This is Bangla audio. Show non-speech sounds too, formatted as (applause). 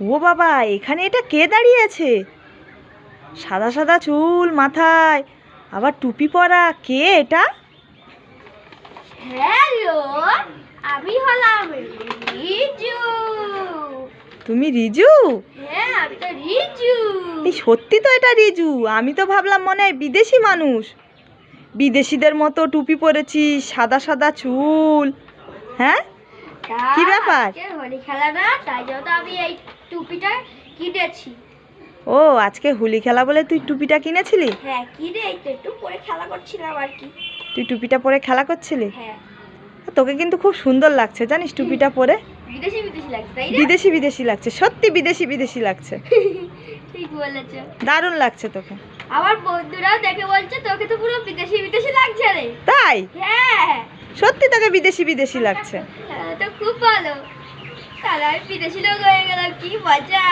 ও বাবা এখানে এটা কে দাঁড়িয়ে আছে সাদা সাদা চুল মাথায় আবার টুপি পরা কে এটা? হ্যালো আমি হলাম রিজু। তুমি রিজু? হ্যাঁ আমি তো রিজু। এই সত্যি তো এটা রিজু আমি তো ভাবলাম মনে হয় বিদেশি মানুষ। বিদেশিদের মতো টুপি পরেছি সাদা সাদা চুল হ্যাঁ? কি ব্যাপার? হোলি খেলা না তাই জন্য আমি এই টুপিটা কিনেছি। ও আজকে হোলি খেলা বলে তুই টুপিটা কিনেছিলি? হ্যাঁ কিনে এই তো একটু পরে খেলা করছিলাম আর কি। তুই টুপিটা পরে খেলা করছিলি? হ্যাঁ। তোকে কিন্তু খুব সুন্দর লাগছে জানিস টুপিটা পরে? বিদেশি বিদেশি লাগছে তাই না? বিদেশি বিদেশি লাগছে সত্যি বিদেশি বিদেশি লাগছে। (laughs) ঠিক বলেছ। দারুণ লাগছে তোকে। আমার বন্ধুরাও দেখে বলছে তোকে তো পুরো বিদেশি বিদেশি লাগছে রে। তাই? হ্যাঁ। সত্যি তাকে বিদেশি বিদেশি লাগছে। তাহলে তো খুব ভালো। তাহলে আমি বিদেশি লোক হয়ে গেলাম, কি মজা।